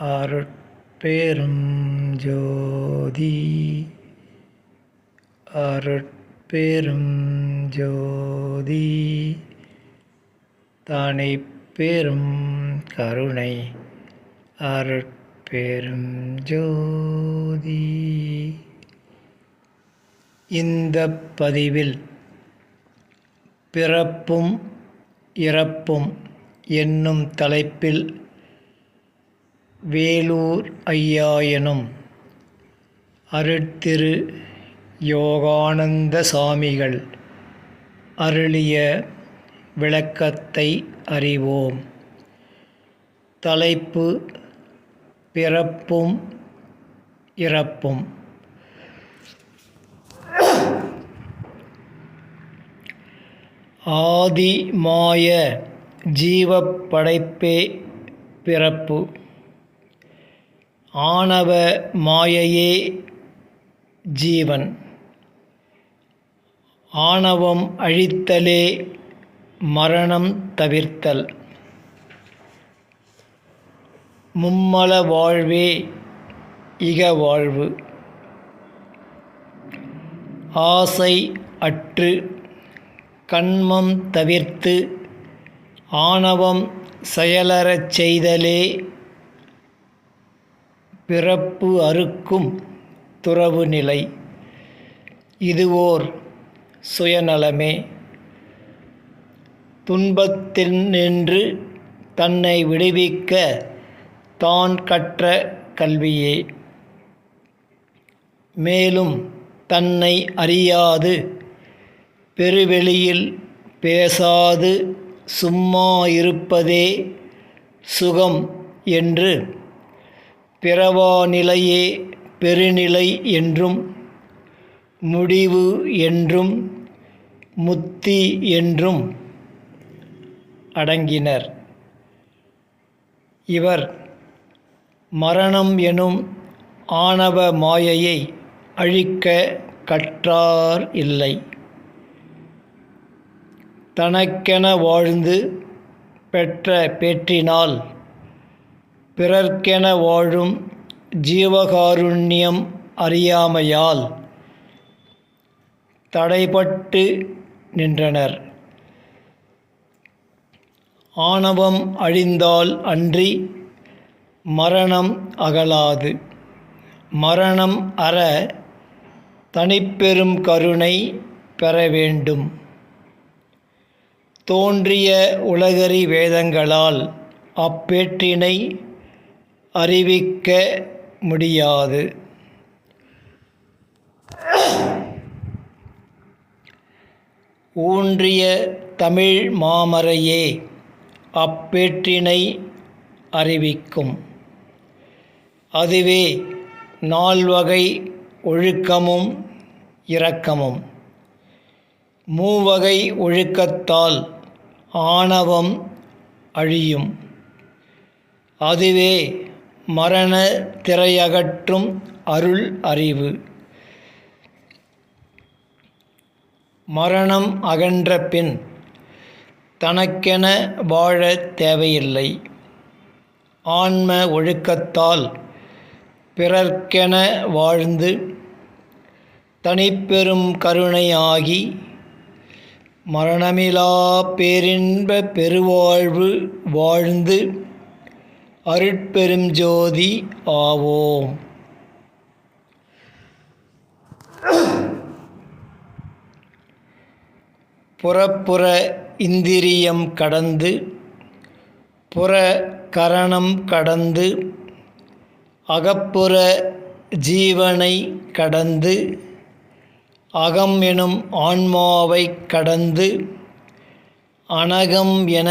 அருட்பெரும் ஜோதி அருட்பெரும் ஜோதி தானே பெரும் கருணை. அருட்பெரும் ஜோதி இந்த பதிவில் பிறப்பும் இறப்பும் என்னும் தலைப்பில் வேலூர் ஐயாயனும் அருட்திரு யோகானந்த சாமிகள் அருளிய விளக்கத்தை அறிவோம். தலைப்பு பிறப்பும் இறப்பும். ஆதி மாய பிறப்பு. ஆணவ மாயையே ஜீவன். ஆணவம் அழித்தலே மரணம் தவிர்த்தல். மும்மல வாழ்வே இக வாழ்வு. ஆசை அற்று கண்மம் தவிர்த்து ஆணவம் செயலறச் செய்தலே பிறப்பு அறுக்கும் துறவு நிலை இதுவோர் சுயநலமே. துன்பத்தில் நின்று தன்னை விடுவிக்க தான் கற்ற கல்வியே. மேலும் தன்னை அறியாது பெருவெளியில் பேசாது சும்மா இருப்பதே சுகம் என்று பிறவா நிலையே பெருநிலை என்றும் முடிவு என்றும் முத்தி என்றும் அடங்கினர். இவர் மரணம் எனும் ஆணவ மாயையை அழிக்க கற்றார் இல்லை. தனக்கென வாழ்ந்து பெற்ற பேற்றினால் பிறர்க்கென வாழும் ஜீவகாருண்யம் அறியாமையால் தடைபட்டு நின்றனர். ஆணவம் அழிந்தால் அன்றி மரணம் அகலாது. மரணம் அற தனிப்பெரும் கருணை பெற வேண்டும். தோன்றிய உலகறி வேதங்களால் அப்பேற்றினை அறிவிக்க முடியாது. ஊன்றிய தமிழ் மாமரையே அப்பேற்றினை அறிவிக்கும். அதுவே நால்வகை ஒழுக்கமும் இரக்கமும். மூவகை ஒழுக்கத்தால் ஆணவம் அழியும். அதுவே மரண திரையகற்றும் அருள் அறிவு. மரணம் அகன்ற பின் தனக்கென வாழ தேவையில்லை. ஆன்ம ஒழுக்கத்தால் பிறர்க்கென வாழ்ந்து தனிப்பெரும் கருணையாகி மரணமிலா பேரின்ப பெருவாழ்வு வாழ்ந்து அருட்பெரும் ஜோதி ஆவோம். புறப்புற இந்திரியம் கடந்து புற கரணம் கடந்து அகப்புற ஜீவனை கடந்து அகம் எனும் ஆன்மாவை கடந்து அனகம் என